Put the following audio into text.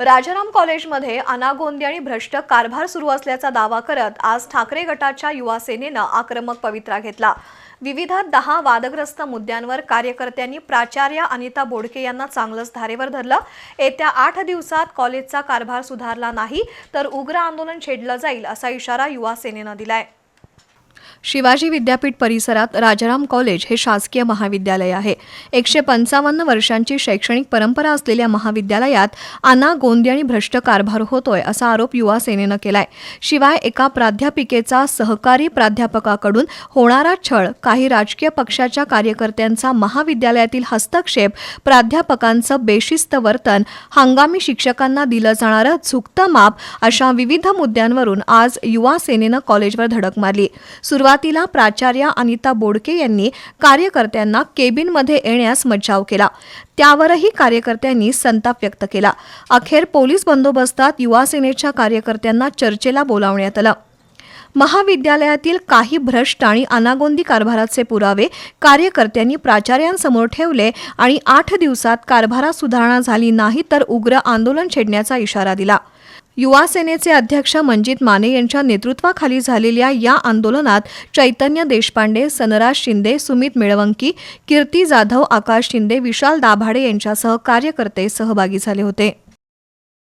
राजाराम कॉलेजमध्ये अनागोंदी आणि भ्रष्ट कारभार सुरू असल्याचा दावा करत आज ठाकरे गटाच्या युवा सेनेनं आक्रमक पवित्रा घेतला. विविध दहा वादग्रस्त मुद्द्यांवर कार्यकर्त्यांनी प्राचार्य अनिता बोडके यांना चांगलंच धारेवर धरलं. येत्या आठ दिवसात कॉलेजचा कारभार सुधारला नाही तर उग्र आंदोलन छेडलं जाईल असा इशारा युवा सेनेनं दिलाय. शिवाजी विद्यापीठ परिसरात राजाराम कॉलेज हे शासकीय महाविद्यालय आहे. एकशे पंचावन्न वर्षांची शैक्षणिक परंपरा असलेल्या महाविद्यालयात अना गोंदी आणि भ्रष्ट कारभार होतोय असा आरोप युवा सेनेनं केलाय. शिवाय एका प्राध्यापिकेचा सहकारी प्राध्यापकाकडून होणारा छळ काही राजकीय पक्षाच्या कार्यकर्त्यांचा महाविद्यालयातील हस्तक्षेप प्राध्यापकांचं बेशिस्त वर्तन हंगामी शिक्षकांना दिलं जाणारं झुकतं माप अशा विविध मुद्द्यांवरून आज युवा सेनेनं कॉलेजवर धडक मारली. सुरुवातीला प्राचार्या अनिता बोडके यांनी कार्यकर्त्यांना केबिनमध्ये येण्यास मज्जाव केला. त्यावरही कार्यकर्त्यांनी संताप व्यक्त केला. अखेर पोलीस बंदोबस्तात युवा सेनेच्या कार्यकर्त्यांना चर्चेला बोलावण्यात आलं. महाविद्यालयातील काही भ्रष्ट आणि अनागोंदी कारभाराचे पुरावे कार्यकर्त्यांनी प्राचार्यांसमोर ठेवले आणि आठ दिवसात कारभारात सुधारणा झाली नाही तर उग्र आंदोलन छेडण्याचा इशारा दिला. युवा सेनेचे अध्यक्ष मंजित माने यांच्या नेतृत्वाखाली झालेल्या या आंदोलनात चैतन्य देशपांडे सनराज शिंदे सुमित मिळवंकी कीर्ती जाधव आकाश शिंदे विशाल दाभाडे यांच्यासह कार्यकर्ते सहभागी झाले होते.